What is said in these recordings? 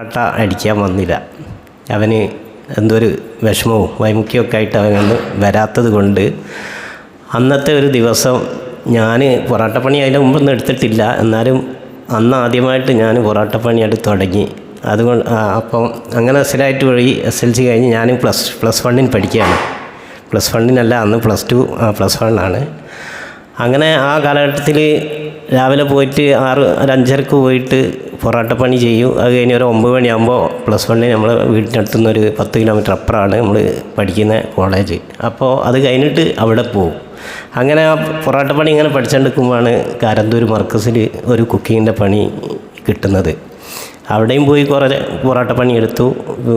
ആട്ട അടിക്കാൻ വന്നില്ല. അവന് എന്തോ ഒരു വിഷമവും വൈമുഖ്യമൊക്കെ ആയിട്ട് അവനൊന്ന് വരാത്തത് കൊണ്ട് അന്നത്തെ ഒരു ദിവസം ഞാൻ പൊറാട്ടപ്പണി അതിന്റെ മുമ്പൊന്നും എടുത്തിട്ടില്ല. എന്നാലും അന്ന് ആദ്യമായിട്ട് ഞാൻ പൊറാട്ടപ്പണിയായിട്ട് തുടങ്ങി. അതുകൊണ്ട് അപ്പം അങ്ങനെ സ്ഥിരമായിട്ട് വഴി എസ് എൽ സി കഴിഞ്ഞ് ഞാൻ പ്ലസ് പ്ലസ് വണ്ണിന് പഠിക്കുകയാണ്. പ്ലസ് വണ്ണിനല്ല അന്ന് പ്ലസ് ടു പ്ലസ് വണ്ണാണ് അങ്ങനെ ആ കാലഘട്ടത്തിൽ രാവിലെ പോയിട്ട് ആറ് ഒരു അഞ്ചരക്ക് പോയിട്ട് പൊറാട്ട പണി ചെയ്യും. അത് കഴിഞ്ഞ് ഒരു ഒമ്പത് മണിയാകുമ്പോൾ പ്ലസ് വണ്ണിന് നമ്മൾ വീടിനടുത്തു നിന്ന് ഒരു പത്ത് കിലോമീറ്റർ അപ്പുറമാണ് നമ്മൾ പഠിക്കുന്ന കോളേജ്. അപ്പോൾ അത് കഴിഞ്ഞിട്ട് അവിടെ പോകും അങ്ങനെ ആ പൊറാട്ട പണി ഇങ്ങനെ പഠിച്ചെടുക്കുമ്പോഴാണ് കാരന്തൂർ മർക്കസിൽ ഒരു കുക്കിങ്ങിന്റെ പണി കിട്ടുന്നത്. അവിടെയും പോയി കുറേ പൊറാട്ട പണി എടുത്തു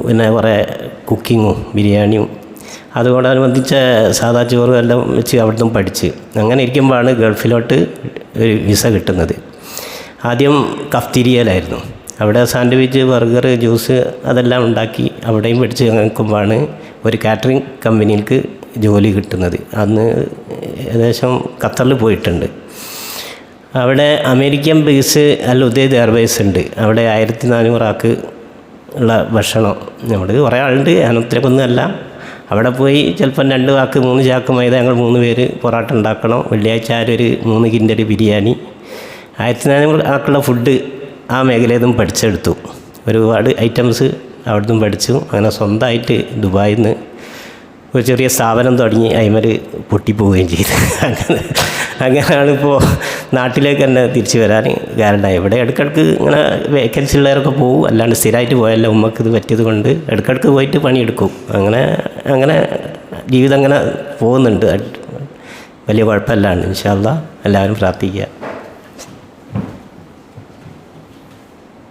പിന്നെ കുറേ കുക്കിങ്ങും ബിരിയാണിയും അതോടനുബന്ധിച്ച സാദാ ചോറും എല്ലാം വെച്ച് അവിടുന്ന് പഠിച്ച്. അങ്ങനെ ഇരിക്കുമ്പോഴാണ് ഗൾഫിലോട്ട് ഒരു വിസ കിട്ടുന്നത്. ആദ്യം കഫ്തിരിയലായിരുന്നു അവിടെ സാൻഡ്വിച്ച് ബർഗർ ജ്യൂസ് അതെല്ലാം ഉണ്ടാക്കി അവിടെയും പഠിച്ച് നിൽക്കുമ്പോഴാണ് ഒരു കാറ്ററിംഗ് കമ്പനിക്ക് ജോലി കിട്ടുന്നത്. അന്ന് ഏകദേശം ഖത്തറിൽ പോയിട്ടുണ്ട്. അവിടെ അമേരിക്കൻ ബേസ് അല്ല ഉദയത് എയർവേസ് ഉണ്ട്. അവിടെ ആയിരത്തി നാനൂറാക്ക് ഉള്ള ഭക്ഷണം. നമ്മൾ കുറേ ആളുണ്ട്. ഞാനൊത്തിരക്കൊന്നും അല്ല. അവിടെ പോയി ചിലപ്പം രണ്ട് വാക്ക് മൂന്ന് ചാക്ക് മൈദ ഞങ്ങൾ മൂന്ന് പേര് പൊറാട്ട ഉണ്ടാക്കണം. വെള്ളിയാഴ്ച ആരൊരു മൂന്ന് ഒരു ബിരിയാണി. ആയിരത്തി നാനൂറ് ആക്കുള്ള ഫുഡ് ആ മേഖലയിൽ നിന്നും പഠിച്ചെടുത്തു. ഒരുപാട് ഐറ്റംസ് അവിടുന്ന് പഠിച്ചു. അങ്ങനെ സ്വന്തമായിട്ട് ദുബായിൽ നിന്ന് ഒരു ചെറിയ സ്ഥാപനം തുടങ്ങി അയിമൽ പൊട്ടിപ്പോവുകയും ചെയ്തു. അങ്ങനെ അങ്ങനെയാണ് ഇപ്പോൾ നാട്ടിലേക്ക് തന്നെ തിരിച്ചു വരാൻ കാരണം ഇവിടെ ഇടയ്ക്കിടക്ക് ഇങ്ങനെ വേക്കൻസി ഉള്ളവരൊക്കെ പോകും അല്ലാണ്ട് സ്ഥിരമായിട്ട് പോയല്ലോ ഉമ്മക്ക് ഇത് പറ്റിയത് കൊണ്ട് ഇടയ്ക്കിടക്ക് പോയിട്ട് പണിയെടുക്കും. അങ്ങനെ അങ്ങനെ ജീവിതം അങ്ങനെ പോകുന്നുണ്ട്. വലിയ കുഴപ്പമില്ലാണ്ട്. ഇൻഷാല്ല എല്ലാവരും പ്രാർത്ഥിക്കുക.